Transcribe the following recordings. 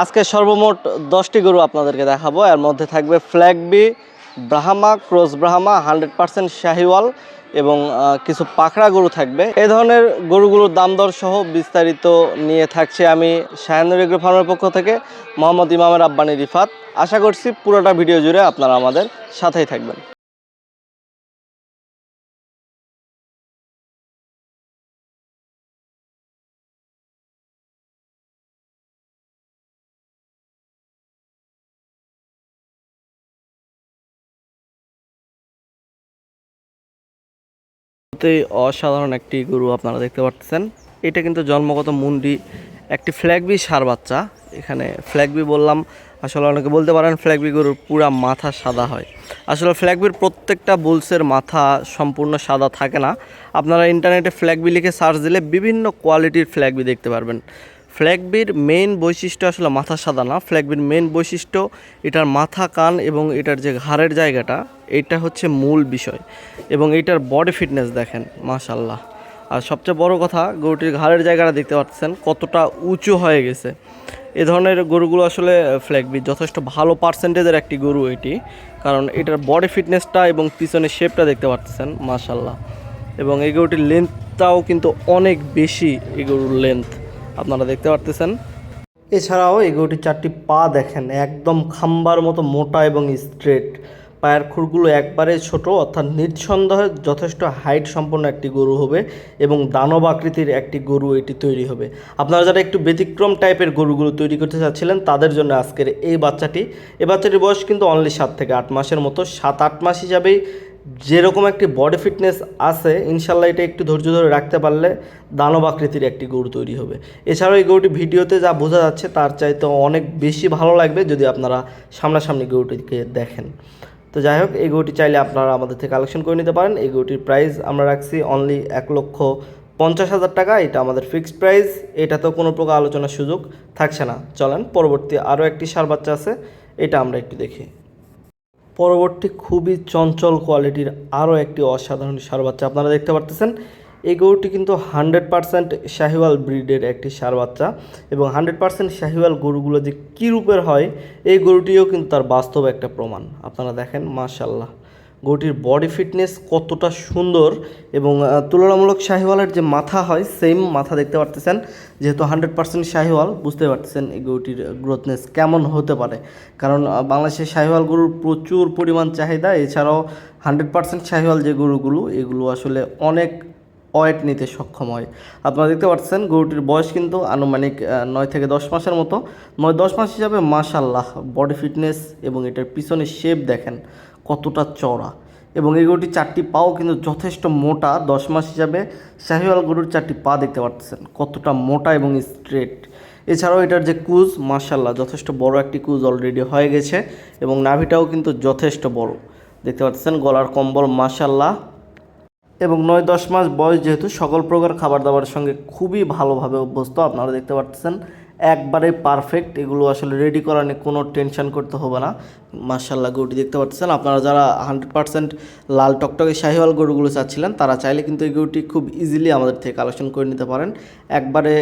আজকে সর্বমোট দশটি গরু আপনাদেরকে দেখাবো। এর মধ্যে থাকবে ফ্ল্যাগবি Brahma cross Brahma hundred percent Sahiwal এবং কিছু পাখড়া গরু থাকবে। এই ধরনের গরুগুলোর দাম দর সহ বিস্তারিত নিয়ে থাকছে আমি শাহানুর এগ্রো ফার্মের পক্ষ থেকে, মোহাম্মদ ইমামের আব্বানি রিফাত। আশা করছি পুরোটা ভিডিও জুড়ে আপনারা আমাদের সাথেই থাকবেন। অতি অসাধারণ একটি গরু আপনারা দেখতে পাচ্ছেন এটা কিন্তু জন্মগত মুন্ডি, একটি ফ্ল্যাগবি সার বাচ্চা। এখানে ফ্ল্যাগবি বললাম, আসলে অনেকে বলতে পারেন ফ্ল্যাগবি গরুর পুরা মাথা সাদা হয়। আসলে ফ্ল্যাগবির প্রত্যেকটা বুলসের মাথা সম্পূর্ণ সাদা থাকে না। আপনারা ইন্টারনেটে ফ্ল্যাগবি লিখে সার্চ দিলে বিভিন্ন কোয়ালিটির ফ্ল্যাগবি দেখতে পারবেন। ফ্ল্যাগবির মেইন বৈশিষ্ট্য আসলে মাথা সাদা না। ফ্ল্যাগবির মেইন বৈশিষ্ট্য, এটার মাথা, কান এবং এটার যে ঘাড়ের জায়গাটা, এটা হচ্ছে মূল বিষয়। এবং এটার বডি ফিটনেস দেখেন মাশাল্লাহ আর সবচেয়ে বড় কথা, গরুটির ঘাড়ের জায়গাটা দেখতে পাচ্ছেন, কতটা উঁচু হয়ে গেছে। এ ধরনের গরুগুলো আসলে ফ্ল্যাগবি যথেষ্ট ভালো পার্সেন্টেজের একটি গরু এটি, কারণ এটার বডি ফিটনেসটা এবং পিছনের শেপটা দেখতে পাচ্ছেন মাশাল্লাহ এবং এই গরুটির লেন্থটাও কিন্তু অনেক বেশি, এই গরুর লেন্থ আপনারা দেখতে পারতেছেন। এছাড়াও এই গরুটির চারটি পা দেখেন, একদম খাম্বার মতো মোটা এবং স্ট্রেট পায়ের খুরগুলো একবারে ছোট, অর্থাৎ নিঃসন্দেহে যথেষ্ট হাইট সম্পন্ন একটি গরু হবে এবং দানব আকৃতির একটি গরু এটি তৈরি হবে। আপনারা যারা একটু ব্যতিক্রম টাইপের গরুগুলো তৈরি করতে চাচ্ছিলেন, তাদের জন্য আজকের এই বাচ্চাটি। এ বাচ্চাটির বয়স কিন্তু অনলি সাত থেকে আট মাসের মতো, সাত আট মাস হিসাবেই যেরকম একটি বডি ফিটনেস আছে, ইনশাল্লাহ এটা একটু ধৈর্য ধরে রাখতে পারলে দানব আকৃতির একটি গরু তৈরি হবে। এছাড়াও এই গরুটি ভিডিওতে যা বোঝা যাচ্ছে তার চাইতে অনেক বেশি ভালো লাগবে যদি আপনারা সামনাসামনি গরুটিকে দেখেন। তো যাই হোক, এই গরুটি চাইলে আপনারা আমাদের থেকে কালেকশন করে নিতে পারেন। এই গরুটির প্রাইস আমরা রাখছি অনলি এক লক্ষ পঞ্চাশ হাজার টাকা। এটা আমাদের ফিক্সড প্রাইস এটা তো কোনো প্রকার আলোচনার সুযোগ থাকছে না। চলেন, পরবর্তী আরও একটি সার বাচ্চা আছে, এটা আমরা একটু দেখি। পরবর্তী খুবই চঞ্চল কোয়ালিটির আরও একটি অসাধারণ সার বাচ্চা আপনারা দেখতে পারতেছেন। এই গরুটি কিন্তু হান্ড্রেড পারসেন্ট শাহিওয়াল ব্রিডের একটি সার বাচ্চা এবং হান্ড্রেড পারসেন্ট শাহিওয়াল গরুগুলো যে কী রূপের হয়, এই গরুটিও কিন্তু তার বাস্তব একটা প্রমাণ। আপনারা দেখেন মাশাল্লাহ গরুটির বডি ফিটনেস কতটা সুন্দর এবং তুলনামূলক শাহিওয়ালের যে মাথা হয় সেম মাথা দেখতে পারতেছেন। যেহেতু হান্ড্রেড পার্সেন্ট শাহিওয়াল, বুঝতে পারতেছেন এই গরুটির গ্রোথনেস কেমন হতে পারে। কারণ বাংলাদেশের শাহিওয়াল গরুর প্রচুর পরিমাণ চাহিদা। এছাড়াও হান্ড্রেড পার্সেন্ট শাহিওয়াল যে গরুগুলো, এগুলো আসলে অনেক ওয়েট নিতে সক্ষম হয়। আপনারা দেখতে পাচ্ছেন গরুটির বয়স কিন্তু আনুমানিক নয় থেকে দশ মাসের মতো। নয় দশ মাস হিসাবে মাশাল্লাহ বডি ফিটনেস এবং এটার পিছনে শেপ দেখেন। কতটা চড়া এবং এই গরুটির চারটি পাও কিন্তু যথেষ্ট মোটা, দশ মাস হিসাবে শাহিওয়াল গরুর চারটি পা দেখতে পাচ্ছেন কতটা মোটা এবং স্ট্রেট এছাড়াও এটার যে কুজ মাশাল্লাহ যথেষ্ট বড় একটি কুজ অলরেডি হয়ে গেছে এবং নাভিটাও কিন্তু যথেষ্ট বড়। দেখতে পাচ্ছেন গলার কম্বল মার্শাল্লাহ এবং নয় দশ মাস বয়স যেহেতু সকল প্রকার খাবার দাবারের সঙ্গে খুবই ভালোভাবে অভ্যস্ত, আপনারা দেখতে পাচ্ছেন একবারে পারফেক্ট এগুলো আসলে রেডি করা নিয়ে কোনো টেনশন করতে হবে না। মার্শাল্লাহ গরুটি দেখতে পাচ্ছেন? আপনারা যারা হান্ড্রেড পার্সেন্ট লাল টকটকে শাহিওয়াল গরুগুলো চাচ্ছিলেন, তারা চাইলে কিন্তু এই গরুটি খুব ইজিলি আমাদের থেকে কালেকশন করে নিতে পারেন। একবারে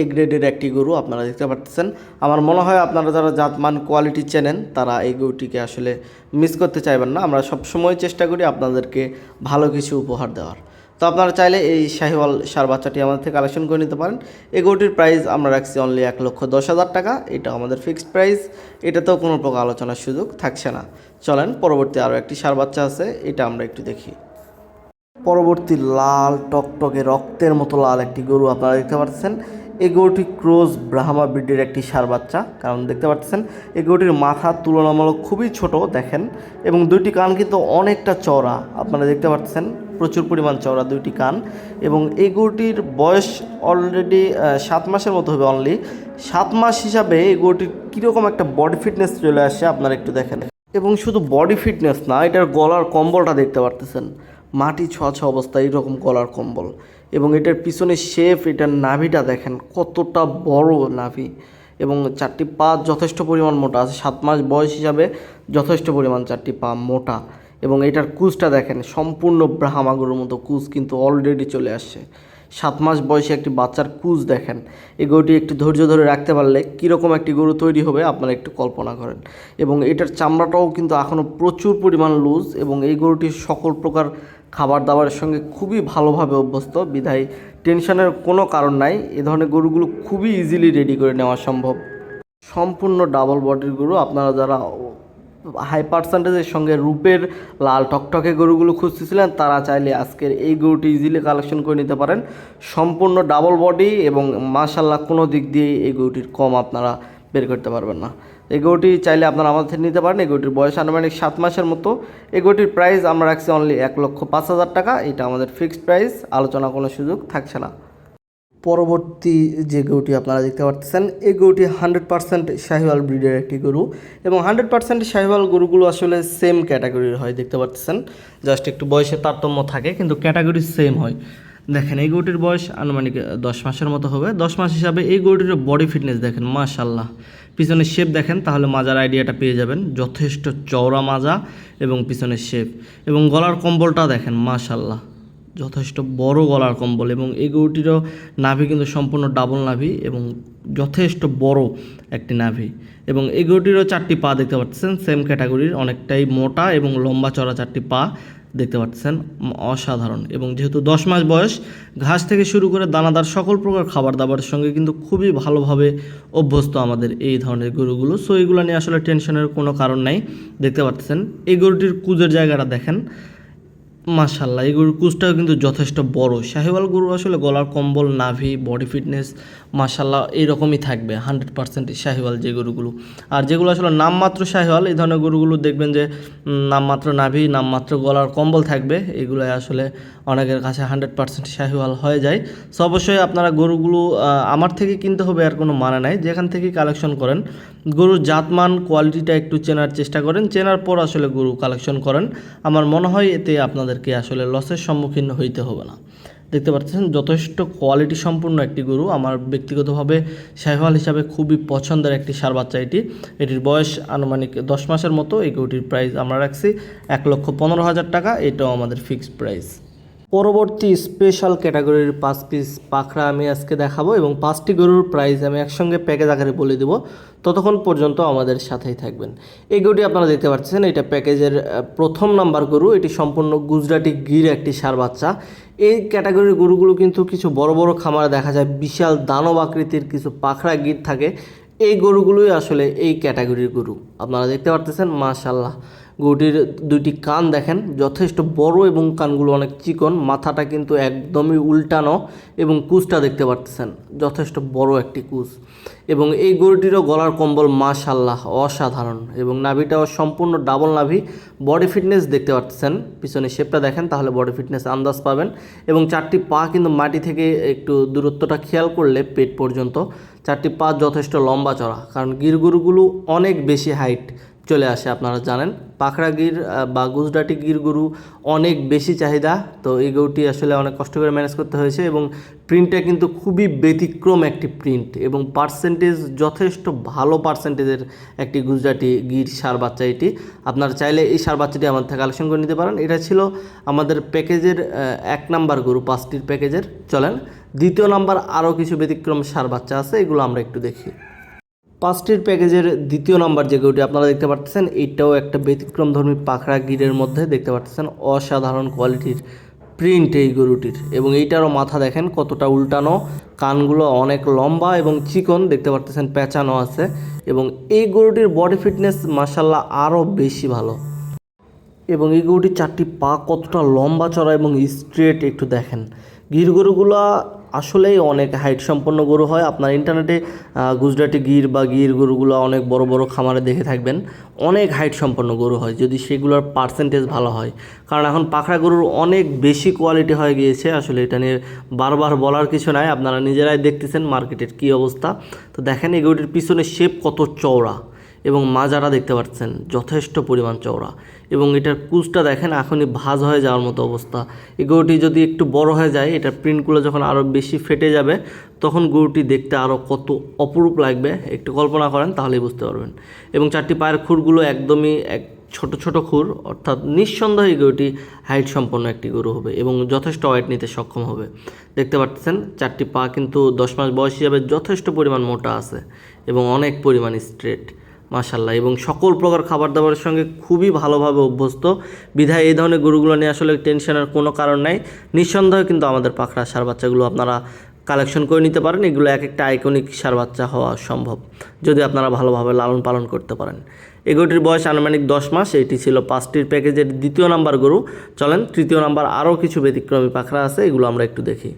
এ গ্রেডের একটি গরু আপনারা দেখতে পাচ্ছেন। আমার মনে হয় আপনারা যারা জাতমান কোয়ালিটি চেনেন, তারা এই গরুটিকে আসলে মিস করতে চাইবেন না। আমরা সবসময় চেষ্টা করি আপনাদেরকে ভালো কিছু উপহার দেওয়ার। তো আপনারা চাইলে এই শাহিওয়াল সার বাচ্চাটি আমাদের থেকে কালেকশন করে নিতে পারেন। এই গরুটির প্রাইস আমরা রাখছি অনলি এক লক্ষ দশ হাজার টাকা। এটা আমাদের ফিক্সড প্রাইস এটাতেও কোনো প্রকার আলোচনার সুযোগ থাকছে না। চলেন, পরবর্তী আরও একটি সার বাচ্চা আছে, এটা আমরা একটু দেখি। পরবর্তী লাল টকটকে রক্তের মতো লাল একটি গরু আপনারা দেখতে পাচ্ছেন। এই গরুটি ক্রোজ ব্রাহ্মা ব্রিডের একটি সার বাচ্চা। কারণ দেখতে পাচ্ছেন, এই গরুটির মাথা তুলনামূলক খুবই ছোট, দেখেন। এবং দুইটি কান কিন্তু অনেকটা চওড়া, আপনারা দেখতে পাচ্ছেন। প্রচুর পরিমাণ চওড়া দুইটি কান এবং এই গরুটির বয়স অলরেডি সাত মাসের মতো হবে অনলি সাত মাস হিসাবে এই গরুটির কীরকম একটা বডি ফিটনেস চলে আসে আপনারা একটু দেখেন। এবং শুধু বডি ফিটনেস না, এটার গলার কম্বলটা দেখতে পারতেছেন। মাটি ছোঁয়া ছোঁয়া অবস্থা, এইরকম গলার কম্বল। এবং এটার পিছনে শেফ এটার নাভিটা দেখেন, কতটা বড় নাভি। এবং চারটি পা যথেষ্ট পরিমাণ মোটা আছে। সাত মাস বয়স হিসাবে যথেষ্ট পরিমাণ চারটি পা মোটা। এবং এটার কুচটা দেখেন, সম্পূর্ণ ব্রাহ্মাগুলোর মতো কুচ কিন্তু অলরেডি চলে আসছে। সাত মাস বয়সে একটি বাচ্চার কুজ দেখেন এই গরুটি একটু ধৈর্য ধরে রাখতে পারলে কীরকম একটি গরু তৈরি হবে আপনারা একটু কল্পনা করেন। এবং এটার চামড়াটাও কিন্তু এখনও প্রচুর পরিমাণ লুজ এবং এই গরুটির সকল প্রকার খাবার দাবারের সঙ্গে খুবই ভালোভাবে অভ্যস্ত, বিধায় টেনশনের কোনো কারণ নাই, এ ধরনের গরুগুলো খুবই ইজিলি রেডি করে নেওয়া সম্ভব। সম্পূর্ণ ডাবল বডির গরু, আপনারা যারা হাই পার্সেন্টেজের সঙ্গে রূপের লাল টকটকে গরুগুলো খুঁজতেছিলেন। তারা চাইলে আজকের এই গরুটি ইজিলি কালেকশন করে নিতে পারেন। সম্পূর্ণ ডাবল বডি এবং মাশাল্লাহ কোনো দিক দিয়ে এই গরুটির কম আপনারা বের করতে পারবেন না। এই গরুটি চাইলে আপনারা আমাদের থেকে নিতে পারেন। এই গরুটির বয়স আনুমানিক সাত মাসের মতো। এই গরুটির প্রাইস আমরা রাখছি অনলি এক লক্ষ পাঁচ হাজার টাকা। এটা আমাদের ফিক্সড প্রাইস আলোচনা কোনো সুযোগ থাকছে না। পরবর্তী যে গরুটি আপনারা দেখতে পাচ্ছেন এই গরুটি হান্ড্রেড পার্সেন্ট শাহিওয়াল ব্রিডের একটি গরু এবং হান্ড্রেড পার্সেন্ট শাহিওয়াল গরুগুলো আসলে সেম ক্যাটাগরির হয়, দেখতে পাচ্ছেন জাস্ট একটু বয়সের তারতম্য থাকে, কিন্তু ক্যাটাগরি সেম হয়। দেখেন, এই গরুটির বয়স আনুমানিক দশ মাসের মতো হবে। দশ মাস হিসাবে এই গরুটির বডি ফিটনেস দেখেন মাশাল্লাহ পিছনের শেপ দেখেন, তাহলে মাজার আইডিয়াটা পেয়ে যাবেন। যথেষ্ট চওড়া মাজা এবং পিছনের শেপ এবং গলার কম্বলটা দেখেন মাশাল্লাহ যথেষ্ট বড় গলার কম্বল এবং এই গরুটিরও নাভি কিন্তু সম্পূর্ণ ডাবল নাভি এবং যথেষ্ট বড় একটি নাভি এবং এই গরুটিরও চারটি পা দেখতে পাচ্ছেন সেম ক্যাটাগরির অনেকটাই মোটা এবং লম্বা চড়া চারটি পা দেখতে পাচ্ছেন অসাধারণ এবং যেহেতু দশ মাস বয়স, ঘাস থেকে শুরু করে দানাদার সকল প্রকার খাবার দাবারের সঙ্গে কিন্তু খুবই ভালোভাবে অভ্যস্ত আমাদের এই ধরনের গরুগুলো। সো এগুলো নিয়ে আসলে টেনশনের কোনো কারণ নাই। দেখতে পাচ্ছেন, এই গরুটির কুজের জায়গাটা দেখেন। মাশাল্লাহ এই গরুর কুচটাও কিন্তু যথেষ্ট বড়। শাহিওয়াল গরু আসলে গলার কম্বল, নাভি বডি ফিটনেস মাশাল্লাহ এইরকমই থাকবে হান্ড্রেড পার্সেন্ট শাহিওয়াল যে গরুগুলো। আর যেগুলো আসলে নামমাত্র শাহিওয়াল, এই ধরনের গরুগুলো দেখবেন যে নামমাত্র নাভি, নামমাত্র গলার কম্বল থাকবে এগুলো আসলে অনেকের কাছে হান্ড্রেড পার্সেন্ট শাহিওয়াল হয়ে যায়। সো অবশ্যই আপনারা গরুগুলো আমার থেকে কিনতে হবে আর কোনো মানে নাই। যেখান থেকে কালেকশন করেন, গরুর জাতমান, কোয়ালিটিটা একটু চেনার চেষ্টা করেন। চেনার পর আসলে গরু কালেকশন করেন। আমার মনে হয় এতে আপনাদেরকে আসলে লসের সম্মুখীন হইতে হবে না। দেখতে পাচ্ছেন, যথেষ্ট কোয়ালিটি সম্পূর্ণ একটি গরু। আমার ব্যক্তিগতভাবে শাহিওয়াল হিসাবে খুবই পছন্দের একটি সার বাচ্চা এটি। এটির বয়স আনুমানিক দশ মাসের মতো। এই গরুটির প্রাইস আমরা রাখছি এক লক্ষ পনেরো হাজার টাকা। এটাও আমাদের ফিক্সড প্রাইস পরবর্তী স্পেশাল ক্যাটাগরির পাঁচ পিস পাখরা আমি আজকে দেখাবো এবং পাঁচটি গরুর প্রাইস আমি একসঙ্গে প্যাকেজ আকারে বলে দেব। ততক্ষণ পর্যন্ত আমাদের সাথেই থাকবেন। এই গরুটি আপনারা দেখতে পাচ্ছেন, এটা প্যাকেজের প্রথম নাম্বার গরু। এটি সম্পূর্ণ গুজরাটি গির একটি সার বাচ্চা। এই ক্যাটাগরির গরুগুলো কিন্তু কিছু বড় বড় খামারে দেখা যায়, বিশাল দানব আকৃতির কিছু পাখরা গির থাকে। এই গরুগুলোই আসলে এই ক্যাটাগরির গরু। আপনারা দেখতে পারতেছেন মাশাল্লাহ গরুটির দুইটি কান দেখেন, যথেষ্ট বড় এবং কানগুলো অনেক চিকন, মাথাটা কিন্তু একদমই উল্টানো এবং কুচটা দেখতে পারতেছেন, যথেষ্ট বড় একটি কুচ। এবং এই গরুটিরও গলার কম্বল মাশাল্লাহ অসাধারণ এবং নাভিটাও সম্পূর্ণ ডাবল নাভি, বডি ফিটনেস দেখতে পাচ্ছেন পিছনে শেপটা দেখেন তাহলে বডি ফিটনেস আন্দাজ পাবেন এবং চারটি পা কিন্তু মাটি থেকে একটু দূরত্বটা খেয়াল করলে পেট পর্যন্ত চারটি পা যথেষ্ট লম্বা চড়া, কারণ গির গরুগুলো অনেক বেশি হাইট চলে আসে, আপনারা জানেন। পাখড়া গির বা গুজরাটি গির গরু অনেক বেশি চাহিদা। তো এই গরুটি আসলে অনেক কষ্ট করে ম্যানেজ করতে হয়েছে এবং প্রিন্টটা কিন্তু খুবই ব্যতিক্রম একটি প্রিন্ট এবং পার্সেন্টেজ যথেষ্ট ভালো পার্সেন্টেজের একটি গুজরাটি গির সার বাচ্চা এটি। আপনারা চাইলে এই সার বাচ্চাটি আমাদের থেকে কালেকশন করে নিতে পারেন। এটা ছিল আমাদের প্যাকেজের এক নাম্বার গরু, পাঁচটির প্যাকেজের। চলেন, দ্বিতীয় নাম্বার আরও কিছু ব্যতিক্রম সার বাচ্চা আছে, এগুলো আমরা একটু দেখি। পাঁচটির প্যাকেজের দ্বিতীয় নাম্বার যে গরুটি আপনারা দেখতে পাচ্ছেন এইটাও একটা ব্যতিক্রমধর্মী পাখরা গিরের মধ্যে দেখতে পাচ্ছেন অসাধারণ কোয়ালিটির প্রিন্ট এই গরুটির। এবং এইটারও মাথা দেখেন কতটা উল্টানো, কানগুলো অনেক লম্বা এবং চিকন দেখতে পাচ্ছেন পেঁচানো আছে। এবং এই গরুটির বডি ফিটনেস মাসাল্লাহ আরও বেশি ভালো। এবং এই গরুটির চারটি পা কতটা লম্বা চড়া এবং স্ট্রেট একটু দেখেন। গির গরুগুলা আসলেই অনেক হাইট সম্পন্ন গরু হয়। আপনার ইন্টারনেটে গুজরাটি গির বা গির গরুগুলো অনেক বড় বড় খামারে দেখে থাকবেন। অনেক হাইট সম্পন্ন গরু হয়, যদি সেগুলোর পার্সেন্টেজ ভালো হয়। কারণ এখন পাখরা গরুর অনেক বেশি কোয়ালিটি হয়ে গিয়েছে। আসলে এটা নিয়ে বারবার বলার কিছু নাই। আপনারা নিজেরাই দেখতেছেন মার্কেটের কী অবস্থা। তো দেখেন এই গরুটির পিছনে শেপ কত চওড়া। এবং মাজারা দেখতে পাচ্ছেন, যথেষ্ট পরিমাণ চওড়া। এবং এটার কুচটা দেখেন, এখনই ভাজ হয়ে যাওয়ার মতো অবস্থা। এই গরুটি যদি একটু বড় হয়ে যায়, এটার প্রিন্টগুলো যখন আরও বেশি ফেটে যাবে, তখন গরুটি দেখতে আরও কত অপরূপ লাগবে। একটু কল্পনা করেন, তাহলেই বুঝতে পারবেন। এবং চারটি পায়ের খুরগুলো একদমই এক ছোট ছোট খুর, অর্থাৎ নিঃসন্দেহে গরুটি হাইট সম্পন্ন একটি গরু হবে এবং যথেষ্ট ওয়েট নিতে সক্ষম হবে। দেখতে পাচ্ছেন, চারটি পা কিন্তু দশ মাস বয়স হিসাবে যথেষ্ট পরিমাণ মোটা আছে এবং অনেক পরিমাণ স্ট্রেট মাশাল্লাহ এবং সকল প্রকার খাবার দাবারের সঙ্গে খুবই ভালোভাবে অভ্যস্ত। বিধায় এই ধরনের গরুগুলো নিয়ে আসলে টেনশনের কোনো কারণ নাই। নিঃসন্দেহে কিন্তু আমাদের পাখরা সার বাচ্চাগুলো আপনারা কালেকশন করে নিতে পারেন। এগুলো এক একটা আইকনিক সার বাচ্চা হওয়া সম্ভব, যদি আপনারা ভালোভাবে লালন পালন করতে পারেন। এই গরুটির বয়স আনুমানিক দশ মাস, এটি ছিল পাঁচটির প্যাকেজের দ্বিতীয় নাম্বার গরু। চলেন, তৃতীয় নাম্বার আরও কিছু ব্যতিক্রমী পাখরা আছে, এগুলো আমরা একটু দেখি।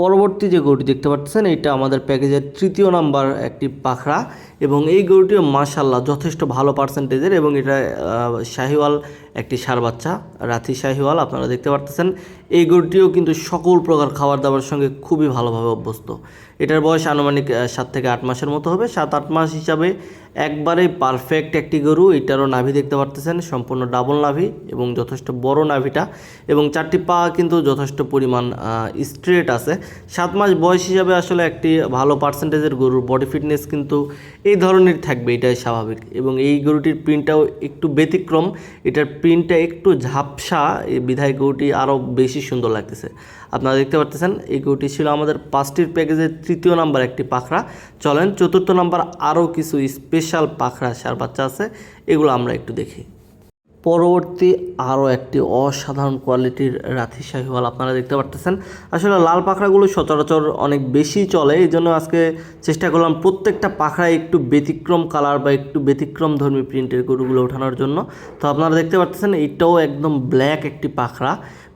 পরবর্তী যে গরুটি দেখতে পাচ্ছেন এটা আমাদের প্যাকেজের তৃতীয় নাম্বার একটি পাখরা এবং এই গরুটিও মাশাল্লাহ যথেষ্ট ভালো পার্সেন্টেজের এবং এটা শাহিওয়াল একটি সার বাচ্চা, রাথি শাহিওয়াল, আপনারা দেখতে পারতেছেন। এই গরুটিও কিন্তু সকল প্রকার খাবার দাবার সঙ্গে খুবই ভালোভাবে অভ্যস্ত। এটার বয়স আনুমানিক সাত থেকে আট মাসের মতো হবে। সাত আট মাস হিসাবে একবারে পারফেক্ট একটি গরু। এটারও নাভি দেখতে পারতেছেন, সম্পূর্ণ ডাবল নাভি এবং যথেষ্ট বড় নাভিটা। এবং চারটি পা কিন্তু যথেষ্ট পরিমাণ স্ট্রেট আছে। সাত মাস বয়স হিসাবে আসলে একটি ভালো পার্সেন্টেজের গরুর বডি ফিটনেস কিন্তু এই ধরনের থাকবে, এটাই স্বাভাবিক। এবং এই গরুটির প্রিন্টটাও একটু ব্যতিক্রম। এটার প্রিন্টটা একটু ঝাপসা এই বিধায় গৌটি আরও বেশি সুন্দর লাগতেছে। আপনারা দেখতে পারতেছেন, এই গৌটি ছিল আমাদের পাঁচটির প্যাকেজের তৃতীয় নাম্বার একটি পাখরা। চলেন, চতুর্থ নাম্বার আরও কিছু স্পেশাল পাখরা, সার বাচ্চা আছে, এগুলো আমরা একটু দেখি। পরবর্তী আরও একটি অসাধারণ কোয়ালিটির রাথি শাহিওয়াল আপনারা দেখতে পারতেছেন। আসলে লাল পাখরাগুলো সচরাচর অনেক বেশি চলে এই জন্য আজকে চেষ্টা করলাম প্রত্যেকটা পাখরায় একটু ব্যতিক্রম কালার বা একটু ব্যতিক্রম ধর্মী প্রিন্টের গরুগুলো ওঠানোর জন্য। তো আপনারা দেখতে পাচ্ছেন এইটাও একদম ব্ল্যাক একটি পাখরা।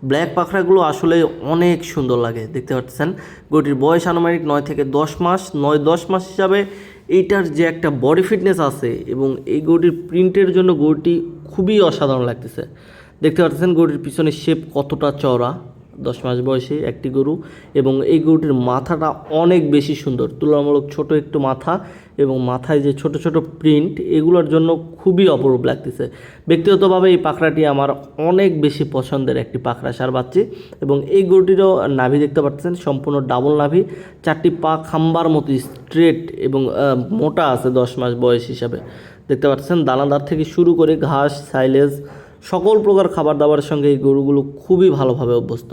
ব্ল্যাক পাখরাগুলো আসলে অনেক সুন্দর লাগে, দেখতে পাচ্ছেন গরুটির বয়স আনুমানিক নয় থেকে দশ মাস। নয় দশ মাস হিসাবে এইটার যে একটা বডি ফিটনেস আছে এবং এই গরুটির প্রিন্টের জন্য গরুটি খুবই অসাধারণ লাগতেছে। দেখতে পাচ্ছেন গরুটির পিছনে শেপ কতটা চওড়া। দশ মাস বয়সে একটি গরু এবং এই গরুটির মাথাটা অনেক বেশি সুন্দর। তুলনামূলক ছোট একটু মাথা এবং মাথায় যে ছোট ছোট প্রিন্ট এগুলোর জন্য খুবই অপরূপ লাগতেছে। ব্যক্তিগতভাবে এই পাখরাটি আমার অনেক বেশি পছন্দের একটি পাখরা সার বাচ্চি এবং এই গরুটিরও নাভি দেখতে পাচ্ছেন, সম্পূর্ণ ডাবল নাভি। চারটি পা খাম্বার মতো স্ট্রেট এবং মোটা আছে দশ মাস বয়স হিসাবে। দেখতে পাচ্ছেন, দানাদার থেকে শুরু করে ঘাস সাইলেজ সকল প্রকার খাবার দাবারের সঙ্গে এই গরুগুলো খুবই ভালোভাবে অভ্যস্ত।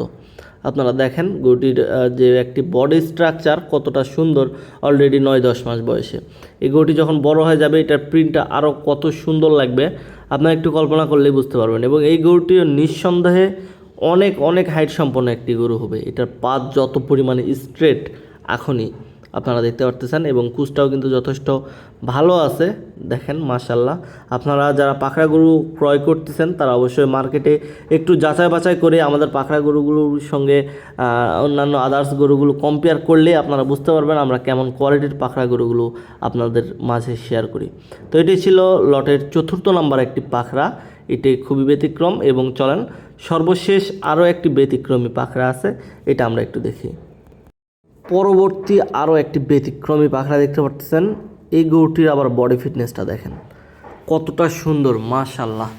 আপনারা দেখেন গরুটির যে একটি বডি স্ট্রাকচার কতটা সুন্দর অলরেডি নয় দশ মাস বয়সে। এই গরুটি যখন বড় হয়ে যাবে, এটার প্রিন্টটা আরও কত সুন্দর লাগবে, আপনারা একটু কল্পনা করলেই বুঝতে পারবেন। এবং এই গরুটিও নিঃসন্দেহে অনেক অনেক হাইট সম্পন্ন একটি গরু হবে। এটার পাত যত পরিমাণে স্ট্রেট এখনই আপনারা দেখতে পারতেছেন এবং কুচটাও কিন্তু যথেষ্ট ভালো আছে। দেখেন মাশাল্লাহ আপনারা যারা পাখড়া গরু ক্রয় করতেছেন, তারা অবশ্যই মার্কেটে একটু যাচাই বাছাই করে আমাদের পাখড়া গরুগুলোর সঙ্গে অন্যান্য আদার্স গরুগুলো কম্পেয়ার করলে আপনারা বুঝতে পারবেন আমরা কেমন কোয়ালিটির পাখড়া গরুগুলো আপনাদের মাঝে শেয়ার করি। তো এটি ছিল লটের চতুর্থ নাম্বার একটি পাখরা। এটি খুবই ব্যতিক্রম এবং চলেন, সর্বশেষ আরও একটি ব্যতিক্রমী পাখরা আছে, এটা আমরা একটু দেখি। পরবর্তী আরও একটি ব্যতিক্রমী পাখরা দেখতে পাচ্ছেন এই গরুটির আবার বডি ফিটনেসটা দেখেন। কতটা সুন্দর মাশাল্লাহ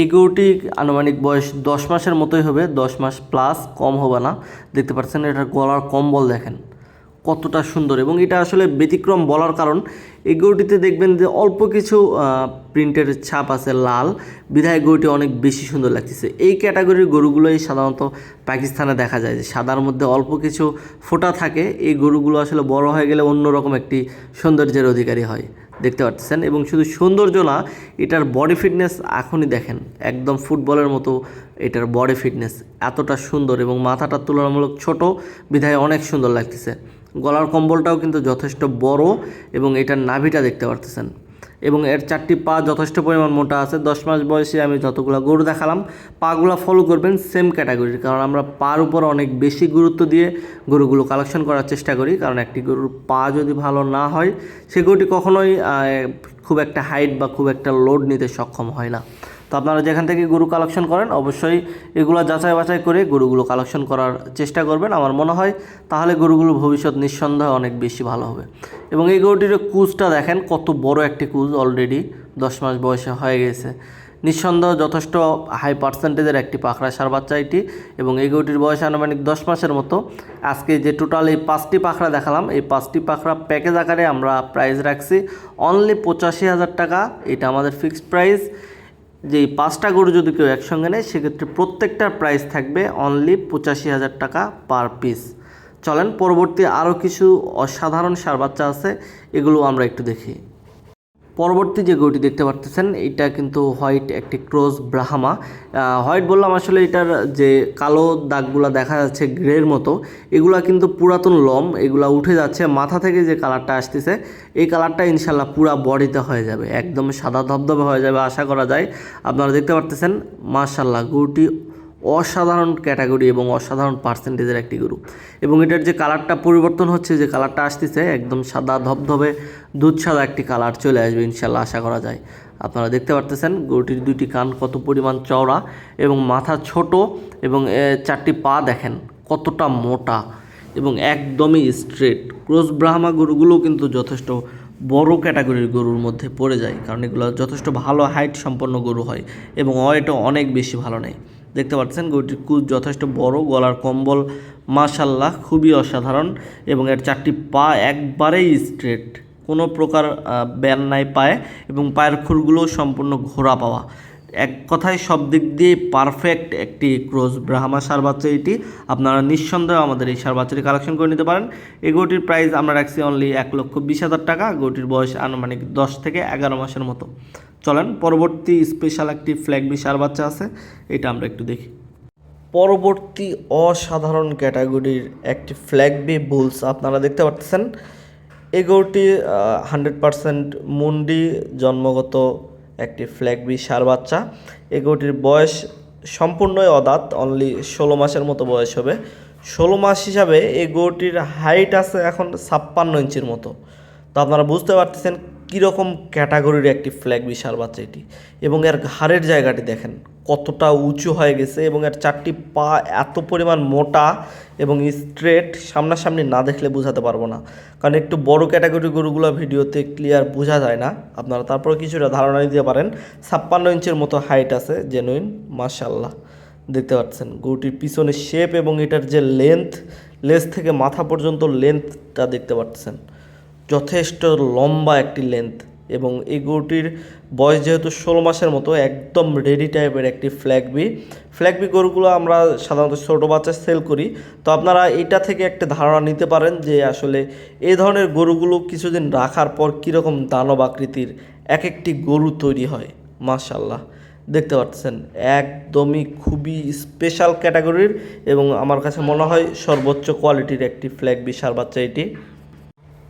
এই গরুটি আনুমানিক বয়স দশ মাসের মতোই হবে, দশ মাস প্লাস কম হবে না। দেখতে পাচ্ছেন এটার গলার কম্বল দেখেন। কতটা সুন্দর এবং এটা আসলে ব্যতিক্রম বলার কারণ, এই গরুটিতে দেখবেন যে অল্প কিছু প্রিন্টের ছাপ আছে লাল। বিধায় গরুটি অনেক বেশি সুন্দর লাগতেছে। এই ক্যাটাগরির গরুগুলোই সাধারণত পাকিস্তানে দেখা যায় যে সাদার মধ্যে অল্প কিছু ফোঁটা থাকে। এই গরুগুলো আসলে বড় হয়ে গেলে অন্যরকম একটি সৌন্দর্যের অধিকারী হয়। দেখতে পাচ্ছেন এবং শুধু সৌন্দর্য না, এটার বডি ফিটনেস এখনই দেখেন। একদম ফুটবলের মতো এটার বডি ফিটনেস এতটা সুন্দর এবং মাথাটা তুলনামূলক ছোট, বিধায় অনেক সুন্দর লাগতেছে। গলার কম্বলটাও কিন্তু যথেষ্ট বড় এবং এটার নাভিটা দেখতে পারতেছেন। এবং এর চারটি পা যথেষ্ট পরিমাণ মোটা আছে। দশ মাস বয়সে আমি যতগুলো গরু দেখালাম, পাগুলো ফলো করবেন সেম ক্যাটাগরির কারণ আমরা পার উপর অনেক বেশি গুরুত্ব দিয়ে গরুগুলো কালেকশন করার চেষ্টা করি। কারণ একটি গরুর পা যদি ভালো না হয়, সে গরুটি কখনোই খুব একটা হাইট বা খুব একটা লোড নিতে সক্ষম হয় না। তো আপনারা যেখান থেকে গরু কালেকশন করেন, অবশ্যই এগুলো যাচাই বাছাই করে গরুগুলো কালেকশন করার চেষ্টা করবেন। আমার মনে হয় তাহলে গরুগুলো ভবিষ্যৎ নিঃসন্দেহে অনেক বেশি ভালো হবে। এবং এই গরুটির কুজটা দেখেন, কত বড় একটি কুজ অলরেডি দশ মাস বয়সে হয়ে গেছে। নিঃসন্দেহ যথেষ্ট হাই পার্সেন্টেজের একটি পাখরা সার বাচ্চা এটি। এবং এই গরুটির বয়স আনুমানিক দশ মাসের মতো। আজকে যে টোটাল এই পাঁচটি পাখরা দেখালাম, এই পাঁচটি পাখরা প্যাকেজ আকারে আমরা প্রাইস রাখছি। অনলি পঁচাশি হাজার টাকা, এটা আমাদের ফিক্সড প্রাইস যে এই পাঁচটা গরু যদি কেউ একসঙ্গে নেয়, সেক্ষেত্রে প্রত্যেকটার প্রাইস থাকবে অনলি পঁচাশি হাজার টাকা পার পিস চলেন, পরবর্তী আরও কিছু অসাধারণ সার বাচ্চা আছে, এগুলো আমরা একটু দেখি। পরবর্তী যে গরুটি দেখতে পারতেছেন, এটা কিন্তু হোয়াইট একটি ক্রস ব্রাহামা। হোয়াইট বললাম আসলে এটার যে কালো দাগগুলো দেখা যাচ্ছে গ্রের মতো, এগুলা কিন্তু পুরাতন লম, এগুলা উঠে যাচ্ছে, মাথা থেকে যে কালারটা আসতেছে, এই কালারটা ইনশাল্লাহ পুরা বডিতে হয়ে যাবে, একদম সাদা ধবধবে হয়ে যাবে, আশা করা যায়। আপনারা দেখতে পারতেছেন মার্শাল্লাহ গরুটি অসাধারণ ক্যাটাগরি এবং অসাধারণ পার্সেন্টেজের একটি গরু। এবং এটার যে কালারটা পরিবর্তন হচ্ছে, যে কালারটা আসতেছে, একদম সাদা ধবধবে দুধ সাদা একটি কালার চলে আসবে ইনশাল্লাহ আশা করা যায়। আপনারা দেখতে পারতেছেন, গরুটির দুইটি কান কত পরিমাণ চওড়া এবং মাথা ছোট এবং চারটি পা দেখেন কতটা মোটা এবং একদমই স্ট্রেট ক্রস ব্রাহ্মা গরুগুলো কিন্তু যথেষ্ট বড় ক্যাটাগরির গরুর মধ্যে পড়ে যায়, কারণ এগুলো যথেষ্ট ভালো হাইট সম্পন্ন গরু হয় এবং ওয়েটও অনেক বেশি ভালো নেয়। দেখতে পাচ্ছেন গরুটির কুচ যথেষ্ট বড়, গলার কম্বল মাশাল্লাহ খুবই অসাধারণ এবং এর চারটি পা একবারেই স্ট্রেট কোনো প্রকার ব্যান নাই পায়ে এবং পায়ের খুরগুলো সম্পূর্ণ ঘোরা পাওয়া। এক কথায় সব দিক দিয়ে পারফেক্ট একটি ক্রোজ ব্রাহ্মা সার বাচ্চা এটি। আপনারা নিঃসন্দেহে আমাদের এই সার বাচ্চাটি কালেকশন করে নিতে পারেন। এই গরুটির প্রাইস আমরা রাখছি অনলি এক লক্ষ বিশ হাজার টাকা। গরুটির বয়স আনুমানিক দশ থেকে এগারো মাসের মতো। চলেন, পরবর্তী স্পেশাল একটি ফ্ল্যাগবি সার বাচ্চা আছে, এটা আমরা একটু দেখি। পরবর্তী অসাধারণ ক্যাটাগরির একটি ফ্ল্যাগবি বুলস আপনারা দেখতে পাচ্ছেন এই গরুটি হান্ড্রেড পারসেন্ট মুন্ডি জন্মগত একটি ফ্ল্যাগবি সার বাচ্চা। এই গরুটির বয়স সম্পূর্ণই অদাত অনলি ষোলো মাসের মতো বয়স হবে। ষোলো মাস হিসাবে এই গরুটির হাইট আছে এখন ছাপ্পান্ন ইঞ্চির মতো। তো আপনারা বুঝতে পারতেছেন কীরকম ক্যাটাগরির একটি ফ্ল্যাগ বিশাল বাচ্চা এটি এবং এর ঘাড়ের জায়গাটি দেখেন, কতটা উঁচু হয়ে গেছে এবং এর চারটি পা এত পরিমাণ মোটা এবং স্ট্রেট সামনাসামনি না দেখলে বোঝাতে পারব না। কারণ একটু বড় ক্যাটাগরি গরুগুলো ভিডিওতে ক্লিয়ার বোঝা যায় না। আপনারা তারপর কিছুটা ধারণা দিতে পারেন, ছাপ্পান্ন ইঞ্চের মতো হাইট আছে জেনুইন মাশাল্লাহ দেখতে পাচ্ছেন, গরুটির পিছনের শেপ এবং এটার যে লেন্থ লেস থেকে মাথা পর্যন্ত লেন্থটা দেখতে পাচ্ছেন। যথেষ্ট লম্বা একটি লেন্থ এবং এই গরুটির বয়স যেহেতু ষোলো মাসের মতো, একদম রেডি টাইপের একটি ফ্ল্যাগবি ফ্ল্যাগবি গরুগুলো আমরা সাধারণত ছোটো বাচ্চা সেল করি। তো আপনারা এটা থেকে একটা ধারণা নিতে পারেন যে আসলে এই ধরনের গরুগুলো কিছুদিন রাখার পর কীরকম দানব আকৃতির এক একটি গরু তৈরি হয়। মাশাল্লাহ দেখতে পাচ্ছেন, একদমই খুবই স্পেশাল ক্যাটাগরির এবং আমার কাছে মনে হয় সর্বোচ্চ কোয়ালিটির একটি ফ্ল্যাগ বিশাল বাচ্চা এটি।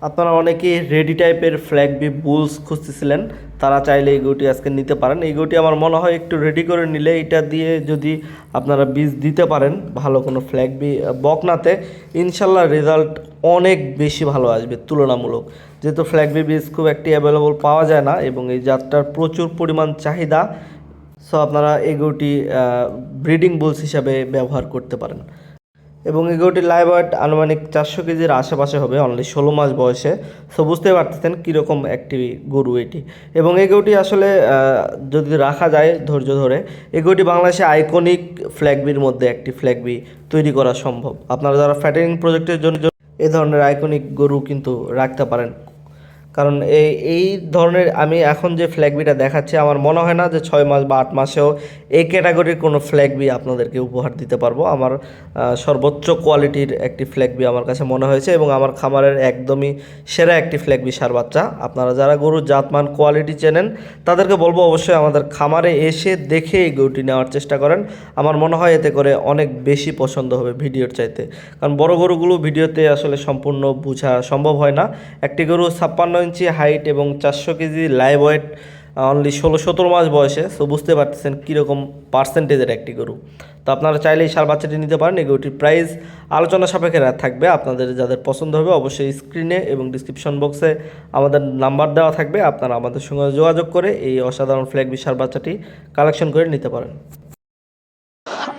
আপনারা অনেকেই রেডি টাইপের ফ্ল্যাগ বি বুলস খুঁজতেছিলেন, তারা চাইলে এই গরুটি আজকে নিতে পারেন। এই গরুটি আমার মনে হয় একটু রেডি করে নিলে এটা দিয়ে যদি আপনারা বীজ দিতে পারেন, ভালো কোনো ফ্ল্যাগ বি বকনাতে, ইনশাল্লাহ রেজাল্ট অনেক বেশি ভালো আসবে, তুলনামূলক। যেহেতু ফ্ল্যাগ বি বীজ খুব একটি অ্যাভেলেবল পাওয়া যায় না এবং এই জাতটার প্রচুর পরিমাণ চাহিদা সো আপনারা এই গরুটি ব্রিডিং বুলস হিসাবে ব্যবহার করতে পারেন। এবং এই লাইভ ওয়েট আনুমানিক চারশো কেজির আশেপাশে হবে অনলি ষোলো মাস বয়সে। সো বুঝতে পারতেছেন কীরকম একটি গরু এটি। এবং এই গরুটি আসলে যদি রাখা যায় ধৈর্য ধরে, এই বাংলাদেশে আইকনিক ফ্ল্যাগবির মধ্যে একটি ফ্ল্যাগবি তৈরি করা সম্ভব। আপনারা যারা ফ্যাটারিং প্রজেক্টের জন্য এ ধরনের আইকনিক গরু কিন্তু রাখতে পারেন। কারণ এই এই ধরনের আমি এখন যে ফ্ল্যাগবিটা দেখাচ্ছি, আমার মনে হয় না যে ছয় মাস বা আট মাসেও এই ক্যাটাগরির কোনো ফ্ল্যাগবি আপনাদেরকে উপহার দিতে পারব। আমার সর্বোচ্চ কোয়ালিটির একটি ফ্ল্যাগবি আমার কাছে মনে হয়েছে এবং আমার খামারের একদমই সেরা একটি ফ্ল্যাগবি সার বাচ্চা। আপনারা যারা গরুর জাতমান কোয়ালিটি চেনেন, তাদেরকে বলব অবশ্যই আমাদের খামারে এসে দেখে এই গরুটি নেওয়ার চেষ্টা করেন। আমার মনে হয় এতে করে অনেক বেশি পছন্দ হবে ভিডিওর চাইতে। কারণ বড় গরুগুলো ভিডিওতে আসলে সম্পূর্ণ বোঝা সম্ভব হয় না। একটি গরু ছাপ্পান্ন ইঞ্চি হাইট এবং চারশো কেজি লাইভ ওয়েট অনলি ষোলো সতেরো মাস বয়সে। সো বুঝতে পারতেছেন কীরকম পার্সেন্টেজের একটি গরু। তো আপনারা চাইলে এই সার বাচ্চাটি নিতে পারেন। এই গরুটির প্রাইস আলোচনা সাপেক্ষে থাকবে। আপনাদের যাদের পছন্দ হবে অবশ্যই স্ক্রিনে এবং ডিসক্রিপশন বক্সে আমাদের নাম্বার দেওয়া থাকবে। আপনারা আমাদের সঙ্গে যোগাযোগ করে এই অসাধারণ ফ্ল্যাগ সার বাচ্চাটি কালেকশন করে নিতে পারেন।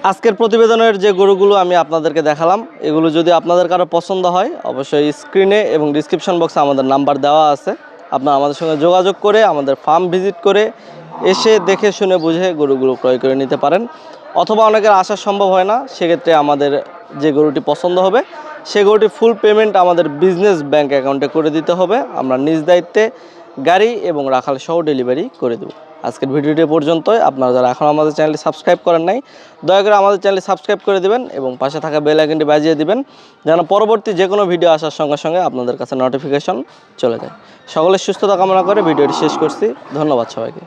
আজকের প্রতিবেদনের যে গরুগুলো আমি আপনাদেরকে দেখালাম, এগুলো যদি আপনাদের কারও পছন্দ হয়, অবশ্যই স্ক্রিনে এবং ডিসক্রিপশন বক্সে আমাদের নাম্বার দেওয়া আছে। আপনারা আমাদের সঙ্গে যোগাযোগ করে, আমাদের ফার্ম ভিজিট করে এসে দেখে শুনে বুঝে গরুগুলো ক্রয় করে নিতে পারেন। অথবা অনেকের আসা সম্ভব হয় না, সেক্ষেত্রে আমাদের যে গরুটি পছন্দ হবে, সে গরুটি ফুল পেমেন্ট আমাদের বিজনেস ব্যাংক অ্যাকাউন্টে করে দিতে হবে। আমরা নিজ দায়িত্বে গাড়ি এবং রাখাল সহ ডেলিভারি করে দেবো। আজকের ভিডিওটি পর্যন্তই। আপনারা যারা এখন আমাদের চ্যানেলটি সাবস্ক্রাইব করেন নাই, দয়া করে আমাদের চ্যানেলটি সাবস্ক্রাইব করে দিবেন এবং পাশে থাকা বেল আইকনটি বাজিয়ে দিবেন, যেন পরবর্তী যে কোনো ভিডিও আসার সঙ্গে সঙ্গে আপনাদের কাছে নোটিফিকেশন চলে যায়। সকলের সুস্থতা কামনা করে ভিডিওটি শেষ করছি। ধন্যবাদ সবাইকে।